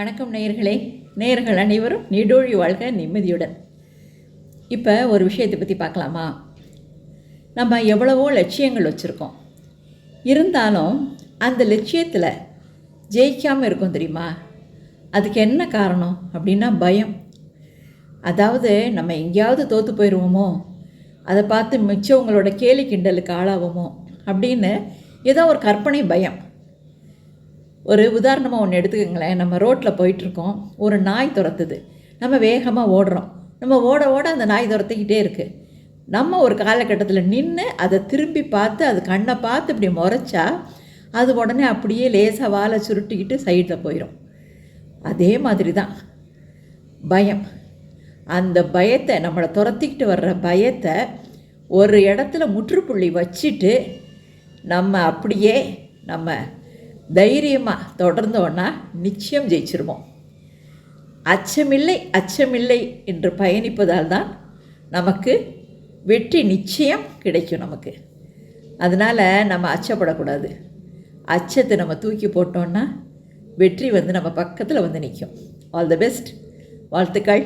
வணக்கம் நேயர்களே. நேயர்கள் அனைவரும் நீடோழி வாழ்க நிம்மதியுடன். இப்போ ஒரு விஷயத்தை பற்றி பார்க்கலாமா? நம்ம எவ்வளவோ லட்சியங்கள் வச்சுருக்கோம். இருந்தாலும் அந்த லட்சியத்தில் ஜெயிக்காமல் இருக்கும் தெரியுமா? அதுக்கு என்ன காரணம் அப்படின்னா பயம். அதாவது நம்ம எங்கேயாவது தோற்று போயிடுவோமோ அதை பார்த்து மிச்சவங்களோட கேலி கிண்டலுக்கு ஆளாவோமோ அப்படின்னு ஏதோ ஒரு கற்பனை பயம். ஒரு உதாரணமாக ஒன்று எடுத்துக்கோங்களேன். நம்ம ரோட்டில் போயிட்டுருக்கோம். ஒரு நாய் துரத்துது. நம்ம வேகமாக ஓடுறோம். நம்ம ஓட ஓட அந்த நாய் துரத்திக்கிட்டே இருக்குது நம்ம ஒரு காலகட்டத்தில் நின்று அதை திரும்பி பார்த்து அது கண்ணை பார்த்து இப்படி முறைச்சா அது உடனே அப்படியே லேசாக வாழை சுருட்டிக்கிட்டு சைடில் போயிடும் அதே மாதிரி தான் பயம். அந்த பயத்தை நம்மளை துரத்திக்கிட்டு வர்ற பயத்தை ஒரு இடத்துல முற்றுப்புள்ளி வச்சுட்டு நம்ம அப்படியே நம்ம தைரியமாக தொடர்ந்தோன்னா நிச்சயம் ஜெயிச்சிருவோம். அச்சமில்லை அச்சமில்லை என்று பயணிப்பதால் தான் நமக்கு வெற்றி நிச்சயம் கிடைக்கும் நமக்கு. அதனால் நம்ம அச்சப்படக்கூடாது. அச்சத்தை நம்ம தூக்கி போட்டோன்னா வெற்றி வந்து நம்ம பக்கத்தில் வந்து நிற்கும் ஆல் த பெஸ்ட் வாழ்த்துக்கள்.